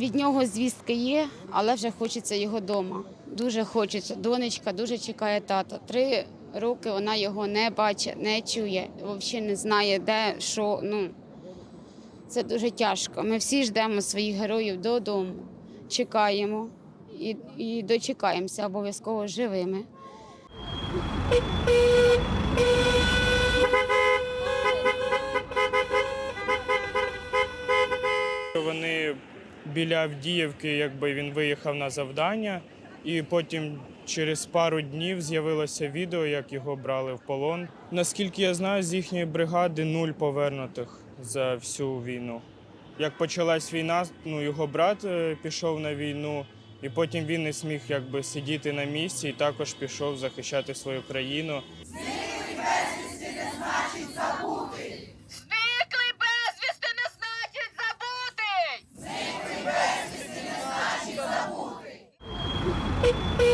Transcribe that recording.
Від нього звістки є, але вже хочеться його вдома. Дуже хочеться. Донечка дуже чекає тата. Три роки вона його не бачить, не чує, взагалі не знає, де, що. Ну, це дуже тяжко. Ми всі ждемо своїх героїв додому, чекаємо і, і дочекаємося обов'язково живими. Вони біля Авдіївки, якби він виїхав на завдання, і потім через пару днів з'явилося відео, як його брали в полон. Наскільки я знаю, з їхньої бригади нуль повернутих за всю війну. Як почалась війна, ну його брат е, пішов на війну, і потім він не зміг якби сидіти на місці і також пішов захищати свою країну. beep, beep.